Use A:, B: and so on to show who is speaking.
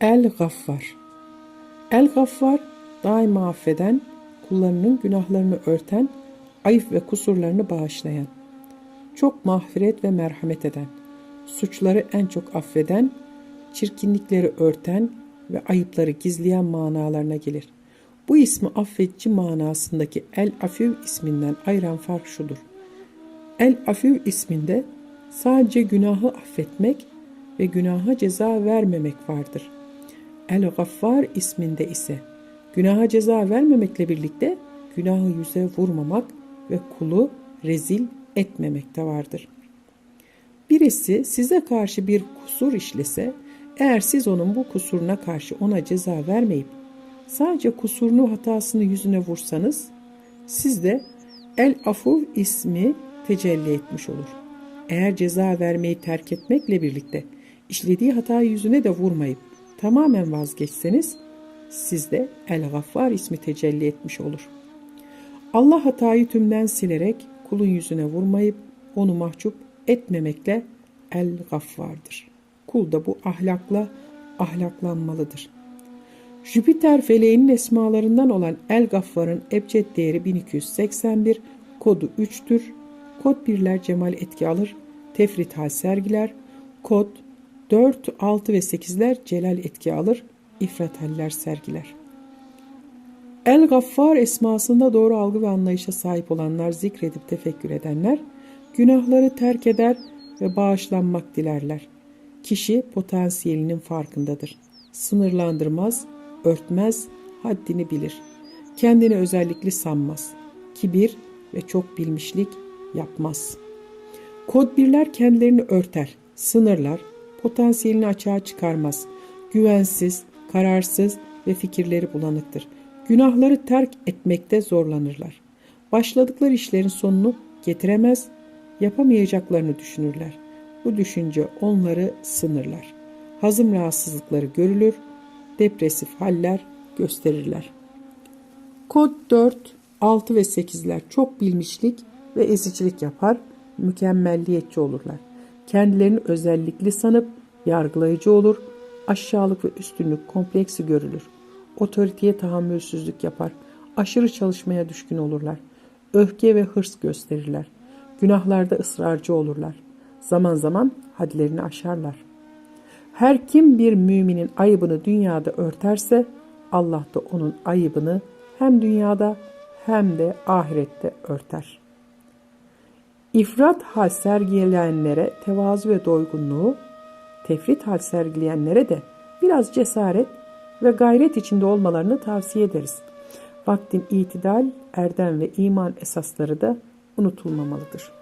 A: El-Gaffar El-Gaffar daima affeden, kullarının günahlarını örten, ayıp ve kusurlarını bağışlayan, çok mağfiret ve merhamet eden, suçları en çok affeden, çirkinlikleri örten ve ayıpları gizleyen manalarına gelir. Bu ismi affedici manasındaki El-Afiv isminden ayıran fark şudur. El-Afiv isminde sadece günahı affetmek ve günaha ceza vermemek vardır. El-Gaffar isminde ise günaha ceza vermemekle birlikte günahı yüze vurmamak ve kulu rezil etmemek de vardır. Birisi size karşı bir kusur işlese, eğer siz onun bu kusuruna karşı ona ceza vermeyip sadece kusurunu hatasını yüzüne vursanız, sizde El Afuv ismi tecelli etmiş olur. Eğer ceza vermeyi terk etmekle birlikte işlediği hatayı yüzüne de vurmayıp tamamen vazgeçseniz sizde El Gaffar ismi tecelli etmiş olur. Allah hatayı tümden silerek kulun yüzüne vurmayıp onu mahcup etmemekle El Gaffar'dır. Kul da bu ahlakla ahlaklanmalıdır. Jüpiter feleğinin esmalarından olan El Gaffar'ın ebced değeri 1281, kodu 3'tür. Kod birler cemal etki alır, tefrit hal sergiler. Kod 4, 6 ve 8'ler celal etki alır, ifrat haller sergiler. El Gaffar esmasında doğru algı ve anlayışa sahip olanlar zikredip tefekkür edenler, günahları terk eder ve bağışlanmak dilerler. Kişi potansiyelinin farkındadır. Sınırlandırmaz, örtmez, haddini bilir. Kendini özellikli sanmaz. Kibir ve çok bilmişlik yapmaz. Kod birler kendilerini örter, sınırlar, potansiyelini açığa çıkarmaz. Güvensiz, kararsız ve fikirleri bulanıktır. Günahları terk etmekte zorlanırlar. Başladıkları işlerin sonunu getiremez, yapamayacaklarını düşünürler. Bu düşünce onları sınırlar. Hazım rahatsızlıkları görülür, depresif haller gösterirler. Kod 4, 6 ve 8'ler çok bilmişlik ve ezicilik yapar, mükemmelliyetçi olurlar. Kendilerini özellikli sanıp yargılayıcı olur, aşağılık ve üstünlük kompleksi görülür. Otoriteye tahammülsüzlük yapar, aşırı çalışmaya düşkün olurlar. Öfke ve hırs gösterirler. Günahlarda ısrarcı olurlar. Zaman zaman hadlerini aşarlar. Her kim bir müminin ayıbını dünyada örterse Allah da onun ayıbını hem dünyada hem de ahirette örter. İfrat hal sergileyenlere tevazu ve doygunluğu, tefrit hal sergileyenlere de biraz cesaret ve gayret içinde olmalarını tavsiye ederiz. Vaktin itidal, erdem ve iman esasları da unutulmamalıdır.